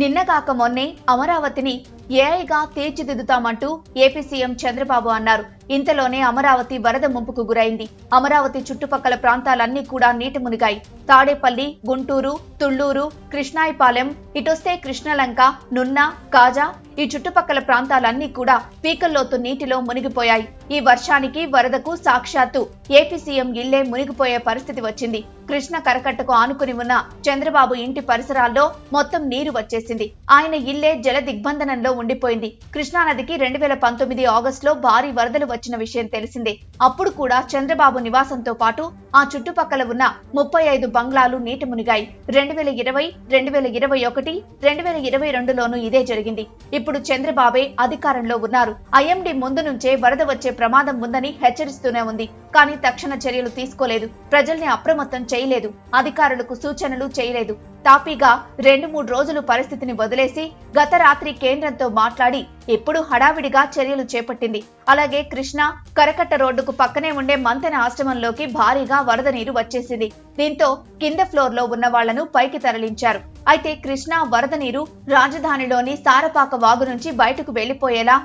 నిన్నగాక మొన్నే అమరావతిని ఏఐగా తీర్చిదిద్దుతామంటూ ఏపీ సీఎం చంద్రబాబు అన్నారు. ఇంతలోనే అమరావతి వరద ముంపుకు గురైంది. అమరావతి చుట్టుపక్కల ప్రాంతాలన్నీ కూడా నీటి మునిగాయి. తాడేపల్లి గుంటూరు తుళ్ళూరు కృష్ణాయిపాలెం ఇటొస్తే కృష్ణలంక నున్న కాజా ఈ చుట్టుపక్కల ప్రాంతాలన్నీ కూడా పీకల్లోతు నీటిలో మునిగిపోయాయి. ఈ వర్షానికి వరదకు సాక్షాత్తు ఏపీ సీఎం ఇల్లే మునిగిపోయే పరిస్థితి వచ్చింది. కృష్ణ కరకట్టకు ఆనుకుని ఉన్న చంద్రబాబు ఇంటి పరిసరాల్లో మొత్తం నీరు వచ్చేసింది. ఆయన ఇల్లే జల దిగ్బంధనంలో ఉండిపోయింది. కృష్ణానదికి రెండు వేల పంతొమ్మిది ఆగస్టులో భారీ వరదలు వచ్చిన విషయం తెలిసిందే. అప్పుడు కూడా చంద్రబాబు నివాసంతో పాటు ఆ చుట్టుపక్కల ఉన్న ముప్పై ఐదు బంగ్లాలు నీటి మునిగాయి. రెండు వేల ఇరవై రెండు వేల ఇరవై ఒకటి రెండు వేల ఇరవై రెండులోనూ ఇదే జరిగింది. ఇప్పుడు చంద్రబాబే అధికారంలో ఉన్నారు. ఐఎండీ ముందు నుంచే వరద వచ్చే ప్రమాదం ఉందని హెచ్చరిస్తూనే ఉంది. కానీ తక్షణ చర్యలు తీసుకోలేదు. ప్రజల్ని అప్రమత్తం చేయలేదు. అధికారులకు సూచనలు చేయలేదు. తాపీగా రెండు మూడు రోజులు పరిస్థితిని వదిలేసి గత రాత్రి కేంద్రంతో మాట్లాడి ఇప్పుడు హడావిడిగా చర్యలు చేపట్టింది. అలాగే కృష్ణ కరకట్ట రోడ్డుకు పక్కనే ఉండే మంతెన ఆశ్రమంలోకి భారీగా వరద నీరు వచ్చేసింది. దీంతో కింద ఫ్లోర్లో ఉన్న వాళ్ళను పైకి తరలించారు. అయితే కృష్ణా వరద నీరు రాజధానిలోని సారపాక వాగు నుంచి బయటకు వెళ్ళిపోయేలా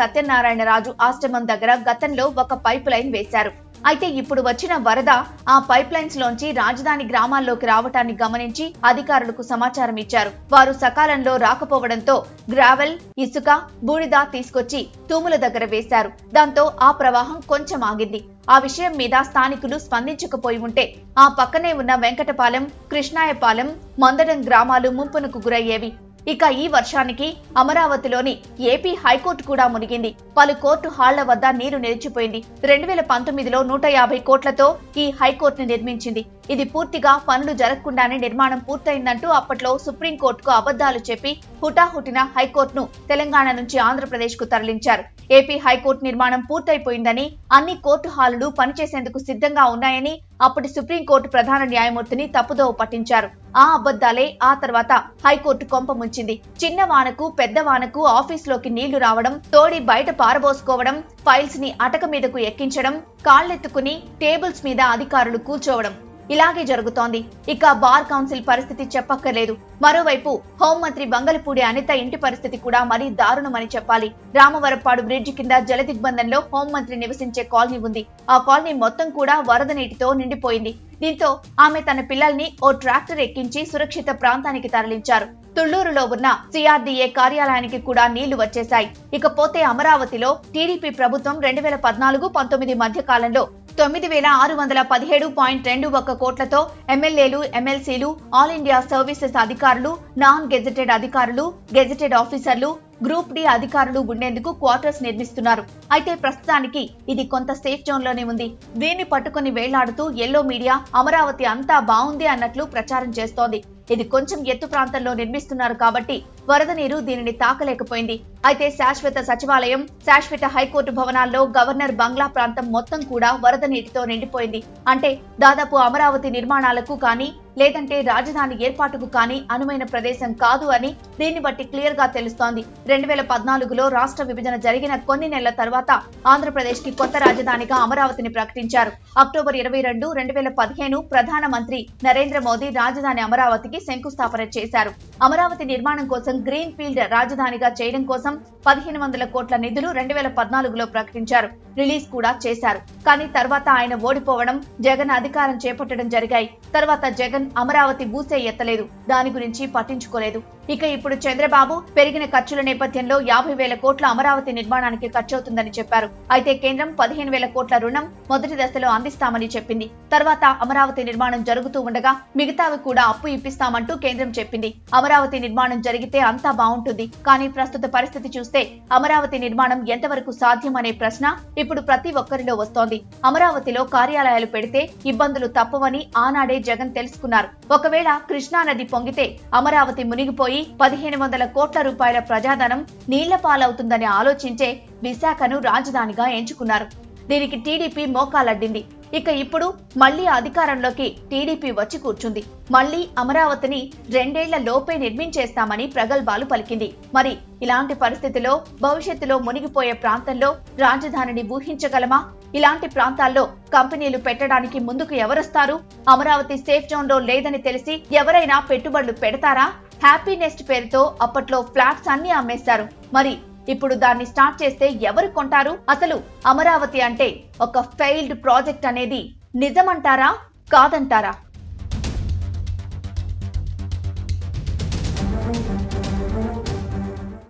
సత్యనారాయణ రాజు ఆశ్రమం దగ్గర గతంలో ఒక పైప్ లైన్ వేశారు. అయితే ఇప్పుడు వచ్చిన వరద ఆ పైప్ లైన్స్ లోంచి రాజధాని గ్రామాల్లోకి రావటాన్ని గమనించి అధికారులకు సమాచారం ఇచ్చారు. వారు సకాలంలో రాకపోవడంతో గ్రావెల్ ఇసుక బూడిద తీసుకొచ్చి తూముల దగ్గర వేశారు. దాంతో ఆ ప్రవాహం కొంచెం ఆగింది. ఆ విషయం మీద స్థానికులు స్పందించకపోయి ఉంటే ఆ పక్కనే ఉన్న వెంకటపాలెం కృష్ణాయపాలెం మందడం గ్రామాలు ముంపునకు గురయ్యేవి. ఇక ఈ వర్షానికి అమరావతిలోని ఏపీ హైకోర్టు కూడా మునిగింది. పలు కోర్టు హాళ్ళ వద్ద నీరు నిలిచిపోయింది. రెండు వేల పంతొమ్మిదిలో నూట యాభై కోట్లతో ఈ హైకోర్టును నిర్మించింది. ఇది పూర్తిగా పనులు జరగకుండానే నిర్మాణం పూర్తయిందంటూ అప్పట్లో సుప్రీంకోర్టుకు అబద్ధాలు చెప్పి హుటాహుటిన హైకోర్టును తెలంగాణ నుంచి ఆంధ్రప్రదేశ్కు తరలించారు. ఏపీ హైకోర్టు నిర్మాణం పూర్తయిపోయిందని అన్ని కోర్టు హాలులు పనిచేసేందుకు సిద్ధంగా ఉన్నాయని అప్పటి సుప్రీంకోర్టు ప్రధాన న్యాయమూర్తిని తప్పుదోవ పట్టించారు. ఆ అబద్ధాలే ఆ తర్వాత హైకోర్టు కొంప ముంచింది. చిన్న వానకు పెద్ద వానకు ఆఫీసులోకి నీళ్ళు రావడం తోడి బయట పారబోసుకోవడం ఫైల్స్ని అటక మీదకు ఎక్కించడం కాళ్ళెత్తుకుని టేబుల్స్ మీద అధికారులు కూర్చోవడం ఇలాగే జరుగుతోంది. ఇక బార్ కౌన్సిల్ పరిస్థితి చెప్పక్కర్లేదు. మరోవైపు హోంమంత్రి బంగళపూడి అనిత ఇంటి పరిస్థితి కూడా మరీ దారుణమని చెప్పాలి. రామవరపాడు బ్రిడ్జి కింద జల దిగ్బంధంలో హోంమంత్రి నివసించే కాలనీ ఉంది. ఆ కాలనీ మొత్తం కూడా వరద నీటితో నిండిపోయింది. దీంతో ఆమె తన పిల్లల్ని ఓ ట్రాక్టర్ ఎక్కించి సురక్షిత ప్రాంతానికి తరలించారు. తుళ్ళూరులో ఉన్న సిఆర్డీఏ కార్యాలయానికి కూడా నీళ్ళు వచ్చేశాయి. ఇకపోతే అమరావతిలో టీడీపీ ప్రభుత్వం రెండు వేల పద్నాలుగు పంతొమ్మిది మధ్య కాలంలో తొమ్మిది వేల ఆరు వందల పదిహేడు పాయింట్ రెండు ఒక్క కోట్లతో ఎమ్మెల్యేలు ఎమ్మెల్సీలు ఆల్ ఇండియా సర్వీసెస్ అధికారులు నాన్ గెజెటెడ్ అధికారులు గెజెటెడ్ ఆఫీసర్లు గ్రూప్ డి అధికారులు ఉండేందుకు క్వార్టర్స్ నిర్మిస్తున్నారు. అయితే ప్రస్తుతానికి ఇది కొంత సేఫ్ జోన్లోనే ఉంది. దీన్ని పట్టుకుని వేలాడుతూ ఎల్లో మీడియా అమరావతి అంతా బాగుంది అన్నట్లు ప్రచారం చేస్తోంది. ఇది కొంచెం ఎత్తు ప్రాంతంలో నిర్మిస్తున్నారు కాబట్టి వరద నీరు దీనిని తాకలేకపోయింది. అయితే శాశ్వత సచివాలయం శాశ్వత హైకోర్టు భవనాల్లో గవర్నర్ బంగ్లా ప్రాంతం మొత్తం కూడా వరద నీటితో నిండిపోయింది. అంటే దాదాపు అమరావతి నిర్మాణాలకు కానీ లేదంటే రాజధాని ఏర్పాటుకు కానీ అనువైన ప్రదేశం కాదు అని దీన్ని బట్టి క్లియర్గా తెలుస్తోంది. రెండు వేల పద్నాలుగులో రాష్ట్ర విభజన జరిగిన కొన్ని నెలల తర్వాత ఆంధ్రప్రదేశ్కి కొత్త రాజధానిగా అమరావతిని ప్రకటించారు. అక్టోబర్ ఇరవై రెండు రెండు వేల పదిహేను ప్రధానమంత్రి నరేంద్ర మోదీ రాజధాని అమరావతికి శంకుస్థాపన చేశారు. అమరావతి నిర్మాణం కోసం గ్రీన్ ఫీల్డ్ రాజధానిగా చేయడం కోసం పదిహేను వందల కోట్ల నిధులు రెండు వేల పద్నాలుగులో ప్రకటించారు. రిలీజ్ కూడా చేశారు. కానీ తర్వాత ఆయన ఓడిపోవడం జగన్ అధికారం చేపట్టడం జరిగాయి. తర్వాత జగన్ అమరావతి ఊసే ఎత్తలేదు. దాని గురించి పట్టించుకోలేదు. ఇక ఇప్పుడు చంద్రబాబు పెరిగిన ఖర్చుల నేపథ్యంలో యాభై వేల కోట్ల అమరావతి నిర్మాణానికి ఖర్చవుతుందని చెప్పారు. అయితే కేంద్రం పదిహేను వేల కోట్ల రుణం మొదటి దశలో అందిస్తామని చెప్పింది. తర్వాత అమరావతి నిర్మాణం జరుగుతూ ఉండగా మిగతావి కూడా అప్పు ఇప్పిస్తామంటూ కేంద్రం చెప్పింది. అమరావతి నిర్మాణం జరిగితే అంతా బాగుంటుంది. కానీ ప్రస్తుత పరిస్థితి చూస్తే అమరావతి నిర్మాణం ఎంతవరకు సాధ్యం అనే ప్రశ్న ఇప్పుడు ప్రతి ఒక్కరిలో వస్తోంది. అమరావతిలో కార్యాలయాలు పెడితే ఇబ్బందులు తప్పవని ఆనాడే జగన్ తెలుసుకున్నారు. ఒకవేళ కృష్ణానది పొంగితే అమరావతి మునిగిపోయి పదిహేను వందల కోట్ల రూపాయల ప్రజాధనం నీళ్ళ పాలవుతుందని ఆలోచించే విశాఖను రాజధానిగా ఎంచుకున్నారు. దీనికి టీడీపీ మోకాలడ్డింది. ఇక ఇప్పుడు మళ్ళీ అధికారంలోకి టీడీపీ వచ్చి కూర్చుంది. మళ్ళీ అమరావతిని రెండేళ్ళ లోపే నిర్మించేస్తామని ప్రగల్భాలు పలికింది. మరి ఇలాంటి పరిస్థితిలో భవిష్యత్తులో మునిగిపోయే ప్రాంతంలో రాజధానిని ఊహించగలమా? ఇలాంటి ప్రాంతాల్లో కంపెనీలు పెట్టడానికి ముందుకు ఎవరొస్తారు? అమరావతి సేఫ్ జోన్లో లేదని తెలిసి ఎవరైనా పెట్టుబడులు పెడతారా? హ్యాపీ నెస్ట్ పేరుతో అప్పట్లో ఫ్లాట్స్ అన్ని అమ్మేశారు. మరి ఇప్పుడు దాన్ని స్టార్ట్ చేస్తే ఎవరు కొంటారు? అసలు అమరావతి అంటే ఒక ఫెయిల్డ్ ప్రాజెక్ట్ అనేది నిజమంటారా? కాదంటారా?